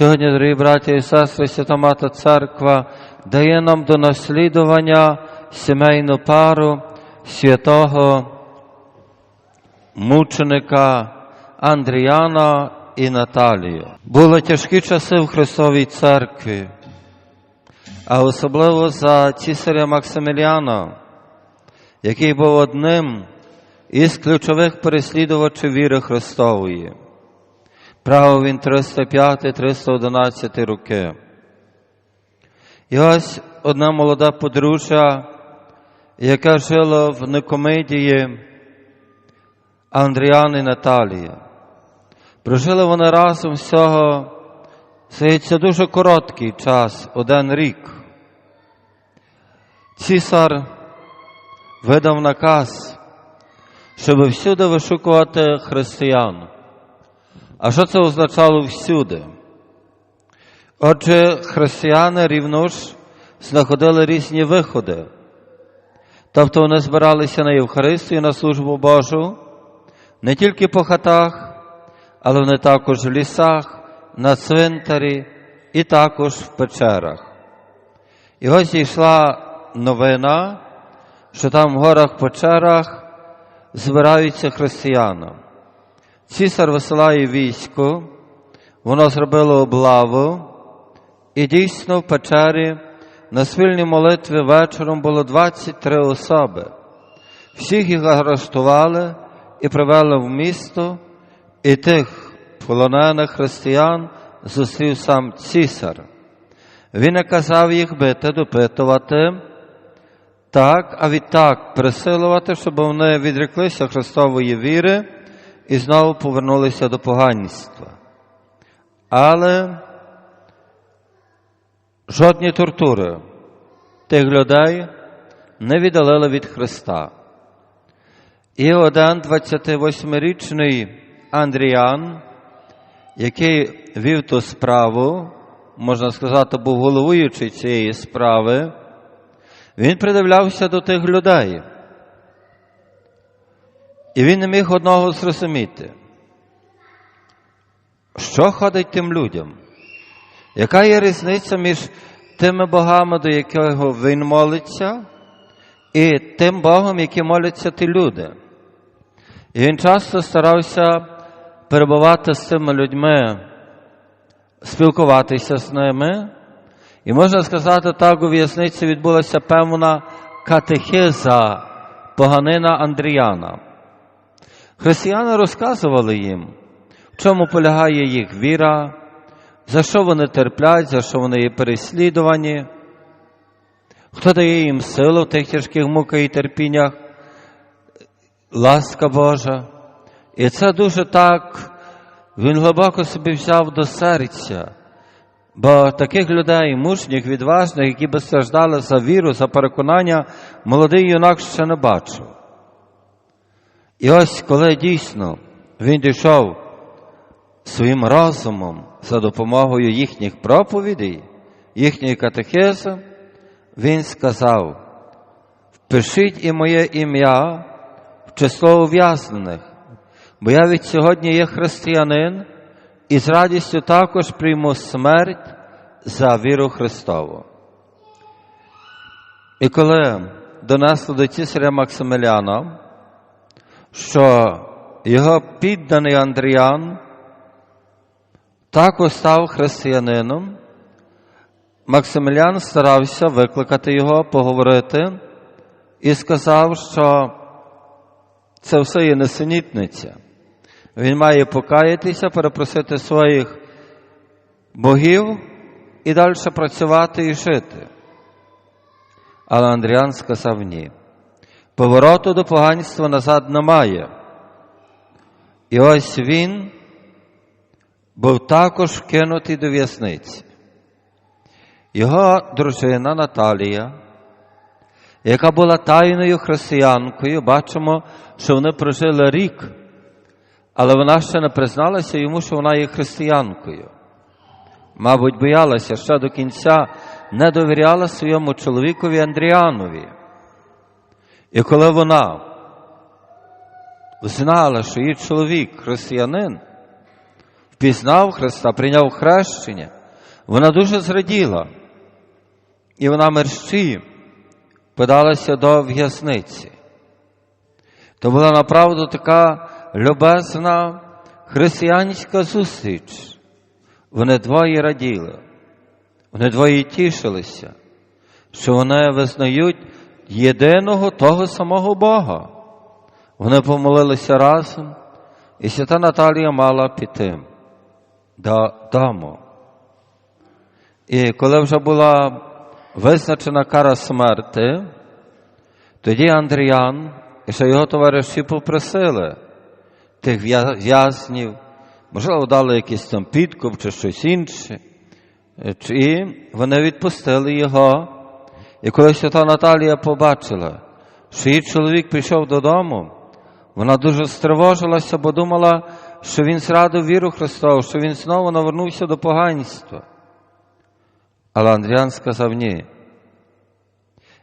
Сьогодні, дорогі браті і сестри, Свята Мата Церква дає нам до наслідування сімейну пару святого мученика Андріана і Наталію. Були тяжкі часи в Христовій церкві, а особливо за цісаря Максиміліана, який був одним із ключових переслідувачів віри Христової. Правив він 305-311 роки. І ось одна молода подружжя, яка жила в Никомидії Андріан і Наталія. Прожили вони разом всього, здається, дуже короткий час, один рік. Цісар видав наказ, щоб всюди вишукувати християн. А що це означало всюди? Отже, християни рівно ж знаходили різні виходи. Тобто вони збиралися на Євхаристію, на службу Божу, не тільки по хатах, але вони також в лісах, на цвинтарі і також в печерах. І ось йшла новина, що там в горах печерах збираються християни. Цісар висилає військо, воно зробило облаву, і дійсно в печері на спільній молитві вечором було 23 особи. Всіх їх арештували і привели в місто, і тих полонених християн зустрів сам цісар. Він наказав їх бити, допитувати, так, а відтак присилувати, щоб вони відреклися Христової віри і знову повернулися до поганства. Але жодні тортури тих людей не віддалили від Христа. І один 28-річний Андріан, який вів ту справу, можна сказати, був головуючий цієї справи, він придивлявся до тих людей. І він не міг одного зрозуміти, що ходить тим людям? Яка є різниця між тими богами, до якого він молиться, і тим Богом, яким моляться ті люди? І він часто старався перебувати з цими людьми, спілкуватися з ними. І можна сказати, так у в'язниці відбулася певна катехиза поганина Андріяна. Християни розказували їм, в чому полягає їх віра, за що вони терплять, за що вони є переслідувані, хто дає їм силу в тих тяжких муках і терпіннях, ласка Божа. І це дуже так, він глибоко собі взяв до серця. Бо таких людей, мужніх, відважних, які би страждали за віру, за переконання, молодий юнак ще не бачив. І ось коли дійсно він дійшов своїм розумом за допомогою їхніх проповідей, їхньої катехези, він сказав: впишіть і моє ім'я в число ув'язнених, бо я від сьогодні є християнин і з радістю також прийму смерть за віру Христову. І коли донесли до цісаря Максимиліана, що його підданий Андріан також став християнином, Максимиліан старався викликати його, поговорити і сказав, що це все є несенітниця. Він має покаятися, перепросити своїх богів і далі працювати і жити. Але Андріан сказав ні. Повороту до поганства назад немає. І ось він був також вкинутий до в'язниці. Його дружина Наталія, яка була тайною християнкою, бачимо, що вони прожили рік, але вона ще не призналася йому, що вона є християнкою. Мабуть, боялася ще до кінця не довіряла своєму чоловікові Андріанові. І коли вона знала, що її чоловік християнин, впізнав Христа, прийняв хрещення, вона дуже зраділа. І вона мерщі подалася до в'язниці. То була направду така любезна християнська зустріч. Вони двоє раділи, вони двоє тішилися, що вони визнають єдиного того самого Бога. Вони помолилися разом, і свята Наталія мала піти додому. І коли вже була визначена кара смерти, тоді Андріян і ще його товариші попросили тих в'язнів, можливо, дали якийсь там підкуп чи щось інше. І вони відпустили його. І коли свята Наталія побачила, що її чоловік прийшов додому, вона дуже стривожилася, бо думала, що він зрадив віру Христову, що він знову навернувся до поганства. Але Андріан сказав ні.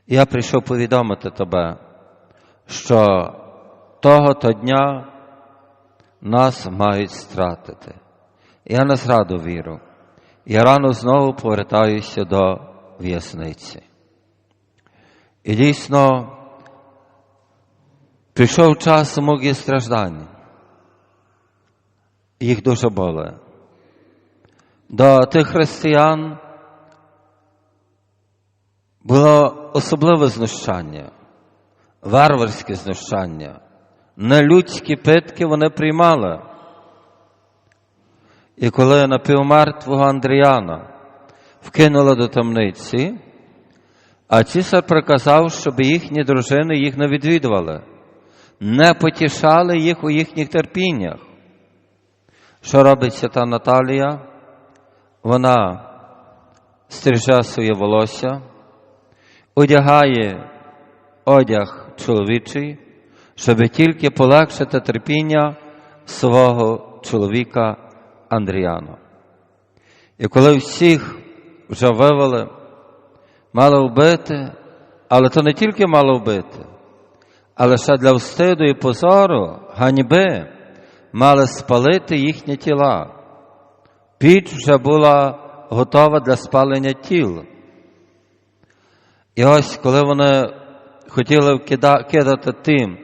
Я прийшов повідомити тебе, що того-то дня нас мають стратити. Я не зраду віру. Я рано знову повертаюся до в'язниці. І дійсно прийшов час муки страждань. Їх дуже боле. До тих християн було особливе знущання, варварське знущання, нелюдські питки вони приймали. І коли напівмертвого Андріяна вкинули до темниці, а цісар приказав, щоб їхні дружини їх не відвідували, не потішали їх у їхніх терпіннях. Що робить свята Наталія? Вона стриже своє волосся, одягає одяг чоловічий, щоб тільки полегшити терпіння свого чоловіка Андріана. І коли всіх вже вивели, мало вбити, але то не тільки мало вбити, але ще для встиду і позору, ганьби, мали спалити їхні тіла. Піч вже була готова для спалення тіл. І ось, коли вони хотіли кидати тим,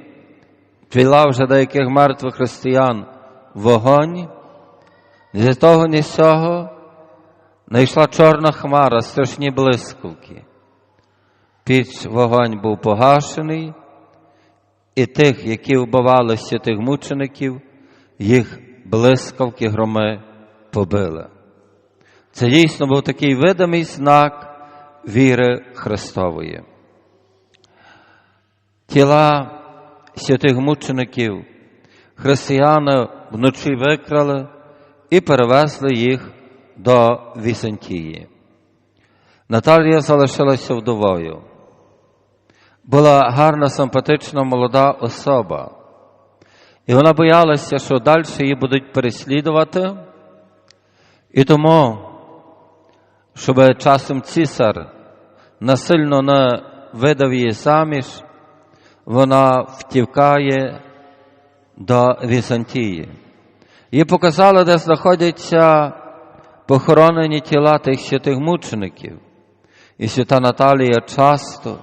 тіла вже деяких мертвих християн вогонь, ні з того, ні з цього знайшла чорна хмара, страшні блискавки. Піч вогонь був погашений, і тих, які вбивалися тих мучеників, їх блискавки громи побили. Це дійсно був такий видимий знак віри Христової. Тіла святих мучеників християни вночі викрали і перевезли їх до Візантії. Наталія залишилася вдовою. Була гарна, симпатична молода особа, і вона боялася, що далі її будуть переслідувати, і тому, щоб часом цісар насильно не видав її заміж, вона втікає до Візантії. Їй показали, де знаходяться похоронені тіла тих святих мучеників. І свята Наталія часто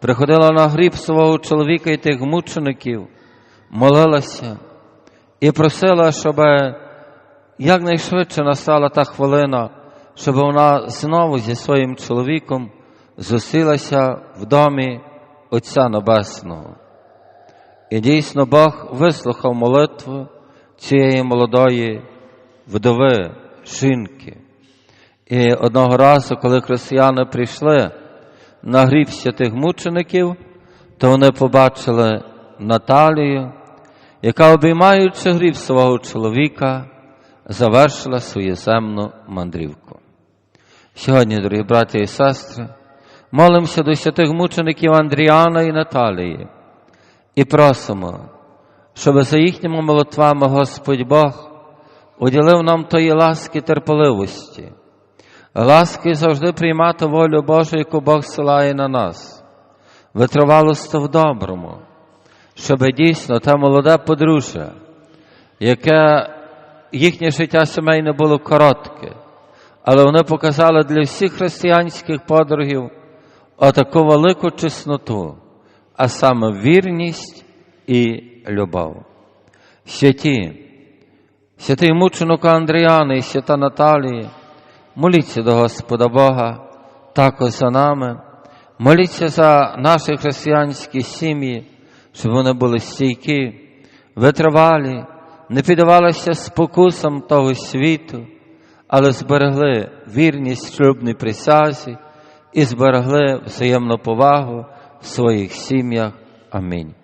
приходила на гріб свого чоловіка і тих мучеників, молилася і просила, щоб якнайшвидше настала та хвилина, щоб вона знову зі своїм чоловіком зусилася в домі Отця Небесного. І дійсно Бог вислухав молитву цієї молодої вдови, жінки. І одного разу, коли християни прийшли на гріб святих мучеників, то вони побачили Наталію, яка, обіймаючи гріб свого чоловіка, завершила свою земну мандрівку. Сьогодні, дорогі браті і сестри, молимося до святих мучеників Андріана і Наталії і просимо, щоб за їхніми молитвами Господь Бог уділив нам тої ласки терпеливості, ласки завжди приймати волю Божу, яку Бог силає на нас, витривалості в доброму, щоб дійсно те молоде подружжя, яке їхнє життя сімейне було коротке, але вони показали для всіх християнських подругів отаку велику чесноту, а саме вірність і любов. Святі, святий мученику Андріани і свята Наталії, моліться до Господа Бога, також за нами, моліться за наші християнські сім'ї, щоб вони були стійкі, витривалі, не піддавалися спокусам того світу, але зберегли вірність шлюбній присязі і зберегли взаємну повагу в своїх сім'ях. Амінь.